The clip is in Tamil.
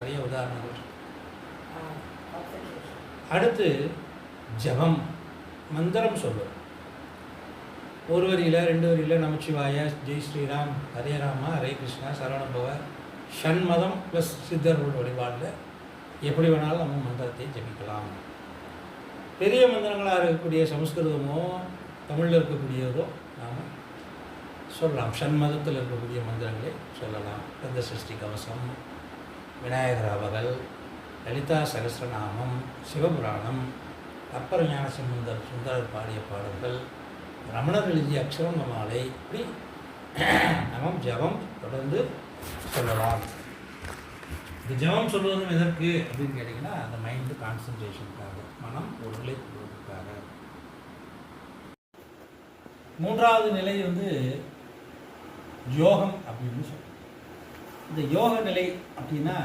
நிறைய உதாரணங்கள் அடுத்து ஜபம். மந்திரம் சொல்வது ஒரு வரியில் ரெண்டு வரியில் நமச்சிவாய ஜெய் ஸ்ரீராம் ஹரே ராமா ஹரே கிருஷ்ணா சரவணபவ ஷண்மதம் ப்ளஸ் சித்தர்கள் வழிபாடில் எப்படி வேணாலும் நம்ம மந்திரத்தை ஜபிக்கலாம். பெரிய மந்திரங்களாக இருக்கக்கூடிய சமஸ்கிருதமோ தமிழில் இருக்கக்கூடியதோ நாம் சொல்லலாம். ஷண்மதத்தில் இருக்கக்கூடிய மந்திரங்களை சொல்லலாம். கந்த சிருஷ்டி கவசம் விநாயகர் அவர்கள் லலிதா சகசிரநாமம் சிவபுராணம் அப்பர் ஞான சுந்தர் சுந்தரர் பாடிய பாடல்கள் ரமணர் எழுதிய அக்ஷரங்க மாலை இப்படி நமம் ஜபம் தொடர்ந்து சொல்லலாம். இந்த ஜபம் சொல்வதும் எதற்கு அப்படின்னு கேட்டிங்கன்னா அந்த மைண்டு கான்சன்ட்ரேஷனுக்காக மனம் ஒருநிலை கொள்வதற்காக மூன்றாவது நிலை வந்து யோகம் அப்படின்னு சொல்லுவோம் இந்த யோக நிலை அப்படின்னா